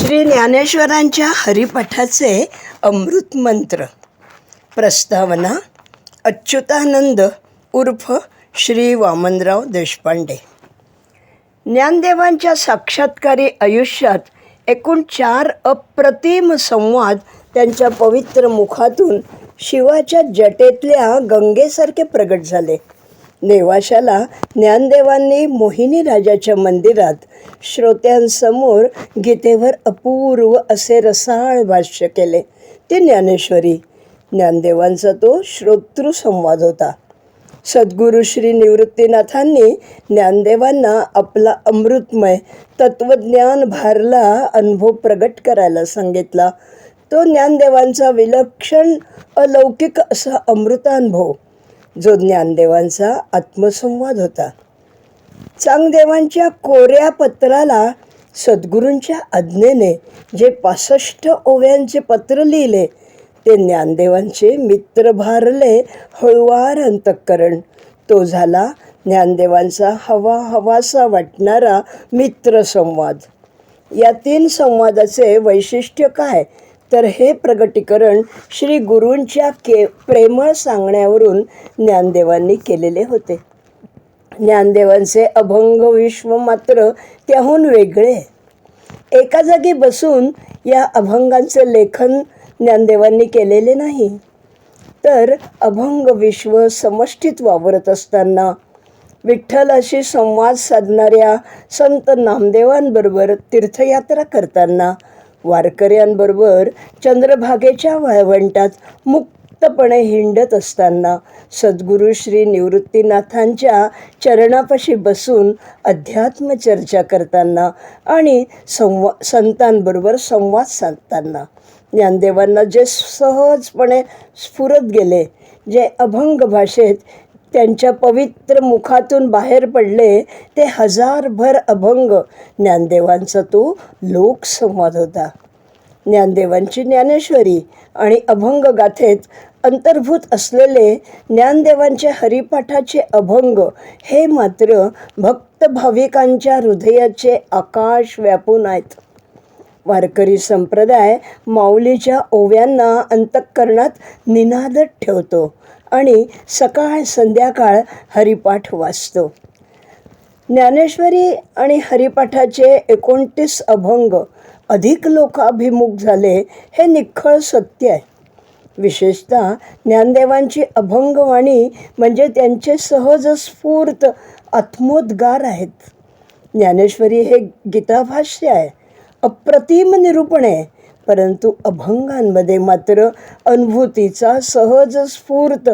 श्री ज्ञानेश्वरांच्या हरिपाठाचे अमृत मंत्र. प्रस्तावना अच्युतानंद उर्फ श्री वामनराव देशपांडे. ज्ञानदेवांच्या साक्षात्कारी आयुष्यात एकूण चार अप्रतिम संवाद त्यांच्या पवित्र मुखातून शिवाच्या जटेतल्या गंगेसारखे प्रगट झाले. नेवाशाला ज्ञानदेवांनी मोहिनी राजाच्या मंदिरात श्रोत्यांसमोर गीतेवर अपूर्व असे रसाळ भाष्य केले. ते ज्ञानेश्वरी ज्ञानदेवांचा तो श्रोतृसंवाद होता. सद्गुरू श्री निवृत्तीनाथांनी ज्ञानदेवांना आपला अमृतमय तत्वज्ञान भारला अनुभव प्रगट करायला सांगितला. तो ज्ञानदेवांचा विलक्षण अलौकिक असा अमृतानुभव जो ज्ञानदेवांचा आत्मसंवाद होता. चांगदेवांच्या कोऱ्या पत्राला सद्गुरूंच्या आज्ञेने जे पासष्ट ओव्यांचे पत्र लिहिले ते ज्ञानदेवांचे मित्र भारले हळुवार अंतःकरण. तो झाला ज्ञानदेवांचा हवा हवासा वाटणारा मित्रसंवाद या तीन संवादाचे वैशिष्ट्य काय? तर हे प्रगटीकरण श्री गुरूंच्या के प्रेमळ सांगण्यावरून ज्ञानदेवांनी केलेले होते. ज्ञानदेवांचे अभंग विश्व मात्र त्याहून वेगळे. एका जागी बसून या अभंगांचे लेखन ज्ञानदेवांनी केलेले नाही. तर अभंग विश्व समष्टीत वावरत असताना विठ्ठलाशी संवाद साधणाऱ्या संत नामदेवांबरोबर तीर्थयात्रा करताना वारकऱ्यांबरोबर चंद्रभागेच्या वाळवंटात मुक्तपणे हिंडत असताना सद्गुरू श्री निवृत्तीनाथांच्या चरणापाशी बसून अध्यात्म चर्चा करताना आणि संवा संतांबरोबर संवाद साधताना ज्ञानदेवांना जे सहजपणे स्फुरत गेले जे अभंग भाषेत त्यांच्या पवित्र मुखातून बाहेर पडले ते हजारभर अभंग. ज्ञानदेवांचा तो लोकसंवाद होता. ज्ञानदेवांची ज्ञानेश्वरी आणि अभंग गाथेत अंतर्भूत असलेले ज्ञानदेवांचे हरिपाठाचे अभंग हे मात्र भक्त भाविकांच्या हृदयाचे आकाश व्यापून आहेत. वारकरी संप्रदाय माऊलीच्या ओव्यांना अंतःकरणात निनादत ठेवतो. आणि सकाळ संध्याकाळ हरिपाठ वाचतो. ज्ञानेश्वरी आणि हरिपाठाचे एकोणतीस अभंग अधिक लोकाभिमुख झाले हे निखळ सत्य आहे. विशेषतः ज्ञानदेवांची अभंगवाणी म्हणजे त्यांचे सहज स्फूर्त आत्मोद्गार आहेत. ज्ञानेश्वरी हे गीताभाष्य आहे. अप्रतिम निरूपण आहे. परंतु अभंगांमध्ये मात्र अनुभूतीचा सहज स्फूर्त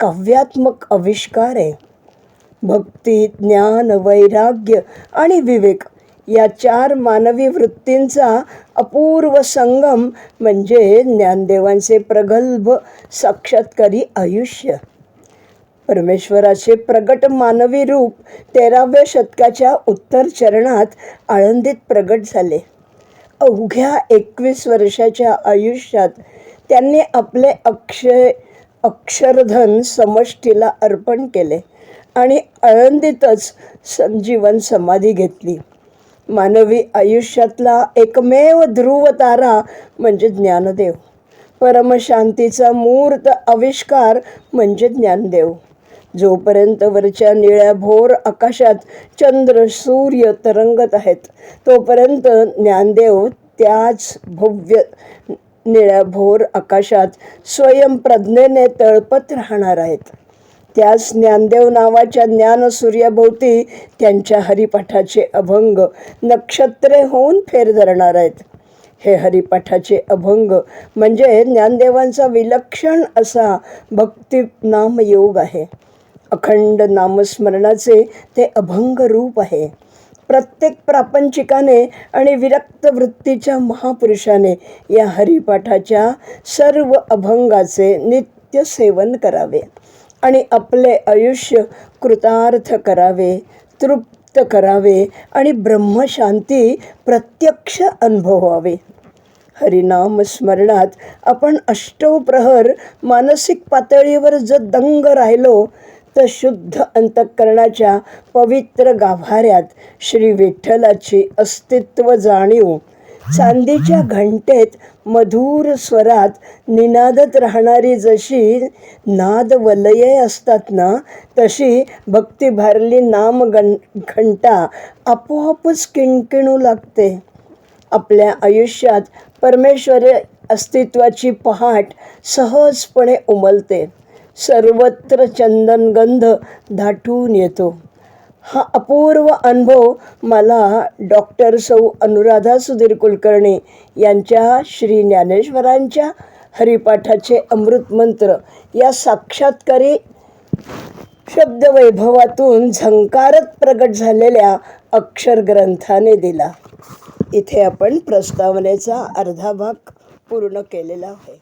काव्यात्मक आविष्कार आहे. भक्ती ज्ञान वैराग्य आणि विवेक या चार मानवी वृत्तींचा अपूर्व संगम म्हणजे ज्ञानदेवांचे प्रगल्भ साक्षात्कारी आयुष्य. परमेश्वराचे प्रगट मानवी रूप तेराव्या शतकाच्या उत्तर चरणात आळंदीत प्रगट झाले. अवघ्या एकवीस वर्षाच्या आयुष्यात त्यांनी आपले अक्षय अक्षरधन समष्टीला अर्पण केले आणि आळंदीतच संजीवन समाधी घेतली. मानवी आयुष्यातला एकमेव ध्रुव तारा म्हणजे ज्ञानदेव. परमशांतीचा मूर्त आविष्कार म्हणजे ज्ञानदेव. जोपर्यंत वरच्या निळ्या भोर आकाशात चंद्र सूर्य तरंगत आहेत तोपर्यंत ज्ञानदेव त्याच भव्य निळ्या भोर आकाशात स्वयंप्रज्ञेने तळपत राहणार आहेत. त्याच ज्ञानदेव नावाच्या ज्ञान सूर्याभोवती त्यांच्या हरिपाठाचे अभंग नक्षत्रे होऊन फेर धरणार आहेत. हे हरिपाठाचे अभंग म्हणजे ज्ञानदेवांचा विलक्षण असा भक्ती नामयोग आहे. अखंड नामस्मरणाचे ते अभंग रूप आहे. प्रत्येक प्रापंचिकाने आणि विरक्त वृत्तीच्या महापुरुषाने या हरिपाठाच्या सर्व अभंगाचे नित्य सेवन करावे आणि आपले आयुष्य कृतार्थ करावे तृप्त करावे आणि ब्रह्मशांती प्रत्यक्ष अनुभवावे. हरिनाम स्मरणात आपण अष्टव प्रहर मानसिक पातळीवर जर दंग राहिलो तर शुद्ध अंतःकरणाच्या पवित्र गाभाऱ्यात श्री विठ्ठलाची अस्तित्व जाणीव. चांदीच्या घंटेत मधुर स्वरात निनादत राहणारी जशी नाद वलये असतात ना तशी भक्तिभारली नाम गण घंटा आपोआपच किणकिणू लागते. आपल्या आयुष्यात परमेश्वर अस्तित्वाची पहाट सहजपणे उमलते. सर्वत्र चंदनगंध दाटून येतो. हा अपूर्व अनुभव मला डॉक्टर सौ अनुराधा सुधीर कुलकर्णी यांच्या श्री ज्ञानेश्वरांच्या हरिपाठाचे अमृत मंत्र या साक्षात्कारी शब्दवैभवातून झंकारत प्रगट झालेल्या अक्षर ग्रंथाने दिला. इथे आपण प्रस्तावनेचा अर्धा भाग पूर्ण केलेला आहे.